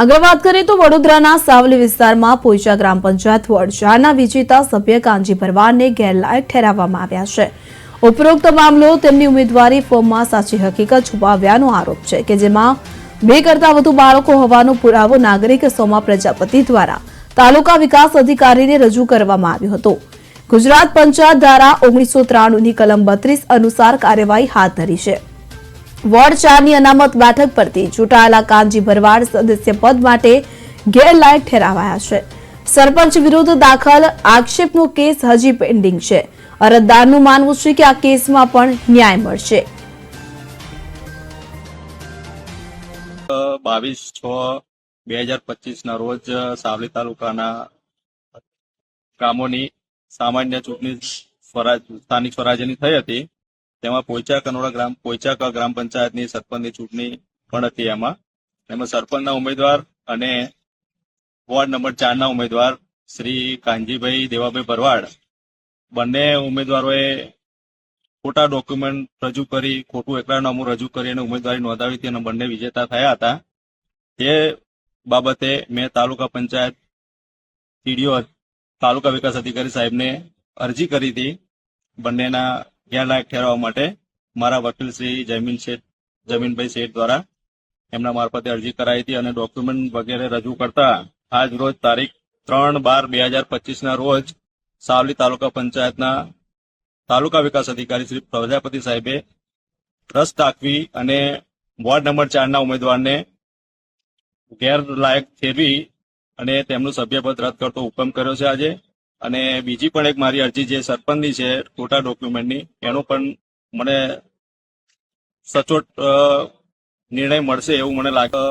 આગળ વાત કરીએ તો વડોદરાના સાવલી વિસ્તારમાં પોઈચા ગ્રામ પંચાયત વોર્ડ ચારના વિજેતા સભ્ય કાંજી ભરવાડને ગેરલાયક ઠેરાવવામાં આવ્યા છે. ઉપરોક્ત મામલો તેમની ઉમેદવારી ફોર્મમાં સાચી હકીકત છુપાવ્યાનો આરોપ છે કે જેમાં બે કરતા વધુ બાળકો હોવાનો પુરાવો નાગરિક સોમા પ્રજાપતિ દ્વારા તાલુકા વિકાસ અધિકારીને રજૂ કરવામાં આવ્યો હતો. ગુજરાત પંચાયત દ્વારા ઓગણીસો ત્રાણુંની કલમ બત્રીસ અનુસાર કાર્યવાહી હાથ ધરી છે. વોર્ડ ચારની અનામત બેઠક પરથી ચૂંટાયેલા કાનજી ભરવાડ સદસ્ય પદ માટે ગેરલાયક ઠેરાવાયા છે. સરપંચ વિરુદ્ધ દાખલ આક્ષેપનો કેસ હજી પેન્ડિંગ છે. અરજદારનું માનવું છે કે આ કેસમાં પણ ન્યાય મળશે. બાવીસ છ બે હજાર પચીસ ના રોજ સાવલી તાલુકાના ગામોની સામાન્ય ચૂંટણી સ્વરાજ, સ્થાનિક સ્વરાજ્યની થઈ હતી. તેમાં પોઈચા કનોડા ગ્રામ પોઈચા ગ્રામ પંચાયતની સરપંચની ચૂંટણી પણ હતી એમાં. એમાં સરપંચના ઉમેદવાર અને વોર્ડ નંબર ચારના ઉમેદવાર શ્રી કાનજીભાઈ દેવાભાઈ ભરવાડ બંને ઉમેદવારોએ ખોટા ડોક્યુમેન્ટ રજૂ કરી, ખોટું એકરારનામું રજૂ કરી અને ઉમેદવારી નોંધાવી હતી અને બંને વિજેતા થયા હતા. તે બાબતે મેં તાલુકા પંચાયત ટીડીઓ તાલુકા વિકાસ અધિકારી સાહેબને અરજી કરી હતી. બંનેના ગેરલાયક ઠેરવવા માટે મારા વકીલ શ્રી જમીન શેઠ, જમીનભાઈ શેઠ દ્વારા એમના મારફતે અરજી કરાઈ હતી અને ડોક્યુમેન્ટ વગેરે રજૂ કરતા આજ રોજ તારીખ ત્રણ બાર બે હજાર પચીસ ના રોજ સાવલી તાલુકા પંચાયતના તાલુકા વિકાસ અધિકારી શ્રી પ્રજાપતિ સાહેબે રસ દાખવી અને વોર્ડ નંબર ચારના ઉમેદવારને ગેરલાયક ઠેરવી અને તેમનું સભ્યપદ રદ કરતો હુકમ કર્યો છે. આજે અને બીજી પણ એક મારી અરજી જે સરપંચની છે, ખોટા ડોક્યુમેન્ટની એનો પણ મને સચોટ નિર્ણય મળશે એવું મને લાગે